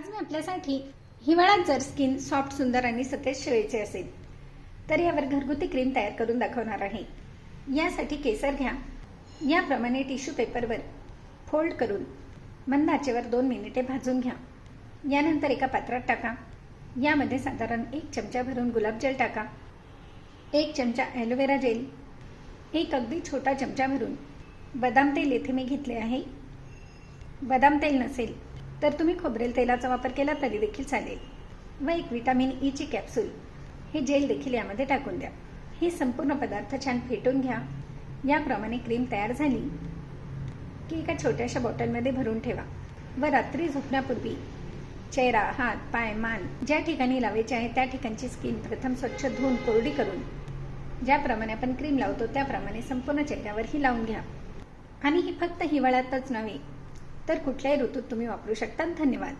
आज मी आपल्यासाठी हिवाळ्यात जर स्किन सॉफ्ट सुंदर आणि सतेज शेळीचे असेल तर यावर घरगुती क्रीम तयार करून दाखवणार आहे. यासाठी केसर घ्या. याप्रमाणे टिश्यू पेपरवर फोल्ड करून मंद आचेवर दोन मिनिटे भाजून घ्या. यानंतर एका पात्रात टाका. यामध्ये साधारण एक चमचा भरून गुलाबजल टाका. एक चमचा ॲलोवेरा जेल. एक अगदी छोटा चमचा भरून बदाम तेल येथे मी घेतले आहे. बदाम तेल नसेल तर तुम्ही खोबरेल तेलाचा वापर केला तरी देखील चालेल. व एक विटॅमिन ईची e कॅप्सूल. हे जेल देखील यामध्ये टाकून द्या. हे संपूर्ण पदार्थ छान फेटून घ्या. याप्रमाणे क्रीम तयार झाली की एका छोट्याशा बॉटलमध्ये भरून ठेवा. व रात्री झोपण्यापूर्वी चेहरा हात पाय मान ज्या ठिकाणी लावायचे आहे त्या ठिकाणची स्किन प्रथम स्वच्छ धुवून कोरडी करून ज्याप्रमाणे आपण क्रीम लावतो त्याप्रमाणे संपूर्ण चेहऱ्यावरही लावून घ्या. आणि ही फक्त हिवाळ्यातच नव्हे तर कुठल्याही ऋतूत तुम्ही वापरू शकता. धन्यवाद.